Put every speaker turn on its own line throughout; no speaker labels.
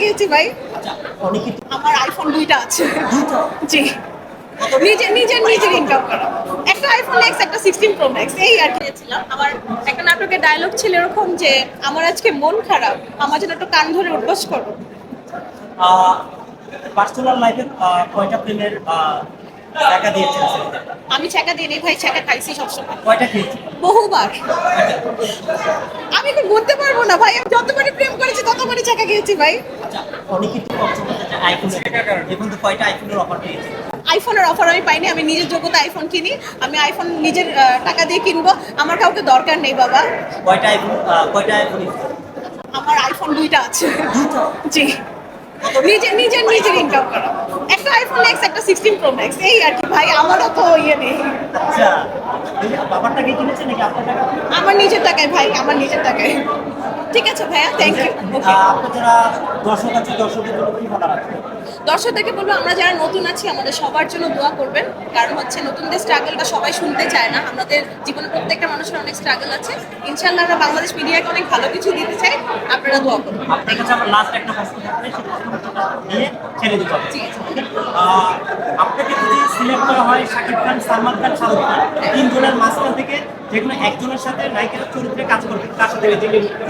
খেয়েছি ভাই?
আচ্ছা
আমার আইফোন দুইটা আছে। জি। নিজের নিজের নিজের ইনকাম করা। একটা আইফোন এক্স একটা সিক্সটিন প্রো ম্যাক্স এই আর কি আমার একটা নাটকের ডায়লগ ছিল এরকম যে আমার আজকে মন খারাপ আমার জন্য একটু কান ধরে উঠবস করো।
পার্সোনাল লাইফে কয়টা প্রেমের দিয়েছেন
আমি ছ্যাঁকা দিই নি ভাই খাইছি সবসময়।
কয়টা খেয়েছেন
বহুবার। আমি এখন বলতে পারব না ভাই আমি যতবারই করেছি খেয়েছি ভাই।
আচ্ছা অনেকে তো পছন্দ আইফোনের এখন তো কয়টা আইফোনের অফার পেয়েছে?
আইফোনের অফার আমি পাইনি আমি নিজের যোগ্যতা আইফোন কিনি আমি আইফোন নিজের টাকা দিয়ে কিনবো। আমার কাউকে দরকার নেই বাবা।
কয়টা আইফোন কয়টা আইফোন
আমার আইফোন দুইটা আছে। জি। নিজের নিজের নিজের ইনকাম করা। একটা আইফোন এক্স একটা সিক্সটিন প্রো ম্যাক্স এই আর কি ভাই আমারও তো ইয়ে নেই।
আচ্ছা
আমার নিজের টাকায় ভাই আমার নিজের টাকায়। ঠিক আছে ভাইয়া থ্যাংক ইউ
কি বলার
দর্শকদেরকে বলব আমরা যারা নতুন আছি আমাদের সবার জন্য দোয়া করবেন। কারণ হচ্ছে নতুনদের স্ট্রাগলটা সবাই শুনতে চায় না। আমাদের জীবনে প্রত্যেকটা মানুষের অনেক স্ট্রাগল আছে। ইনশাল্লাহ আমরা বাংলাদেশ মিডিয়াকে অনেক ভালো কিছু দিতে চাই। দোয়া করুন
আপনার কাছে আমার লাস্ট একটা প্রশ্ন থাকবে প্রশ্নটা নিয়ে ছেড়ে দিতে হবে। আপনাকে যদি সিলেক্ট করা হয় শাকিব খান সালমান খান শাহরুখ খান তিনজনের মাঝখান থেকে যে কোনো একজনের সাথে নায়িকার চরিত্রে কাজ করবে কার সাথে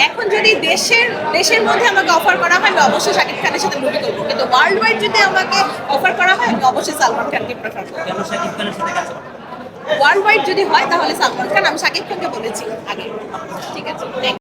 এখন যদি দেশের দেশের মধ্যে আমাকে অফার করা হয় আমি অবশ্যই শাকিব খানের সাথে মুভি করব। কিন্তু ওয়ার্ল্ড ওয়াইড যদি আমাকে অফার করা হয় আমি অবশ্যই সালমান খানকে প্রেফার করব।
কেন শাকিব খানের সাথে কাজ করব?
ওয়ার্ল্ড ওয়াইড যদি হয় তাহলে সালমান খান আমি শাকিব খানকে বলেছি আগে। ঠিক আছে.